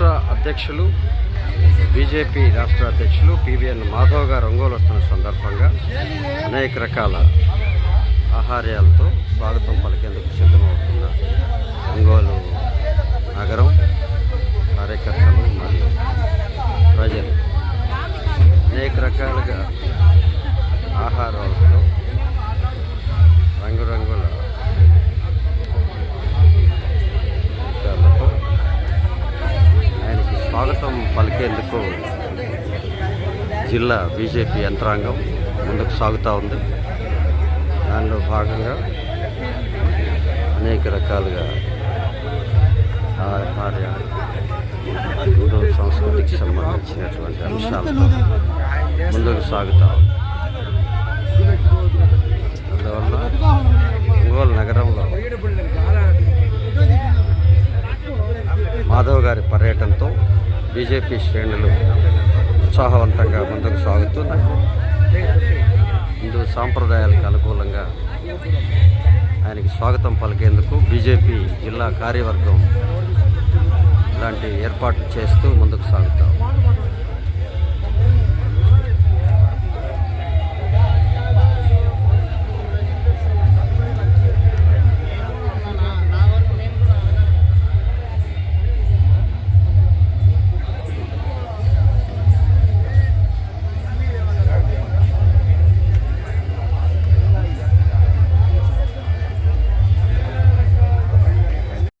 రాష్ట్ర అధ్యక్షులు బీజేపీ రాష్ట్ర అధ్యక్షులు పివిఎన్ మాధవ్ గారు ఒంగోలు వస్తున్న సందర్భంగా అనేక రకాల ఆహార్యాలతో స్వాగతం పలికేందుకు సిద్ధమవుతున్న. స్వాగతం పలికేందుకు జిల్లా బీజేపీ యంత్రాంగం ముందుకు సాగుతూ ఉంది. దానిలో భాగంగా అనేక రకాలుగా హిందూ సంస్కృతికి సంబంధించినటువంటి అంశాలు ముందుకు సాగుతూ ఉంది. మాధవ్ గారి పర్యటనతో బీజేపీ శ్రేణులు ఉత్సాహవంతంగా ముందుకు సాగుతున్నాయి. హిందూ సాంప్రదాయాలకు అనుకూలంగా ఆయనకి స్వాగతం పలికేందుకు బీజేపీ జిల్లా కార్యవర్గం ఇలాంటి ఏర్పాట్లు చేస్తూ ముందుకు సాగుతాం.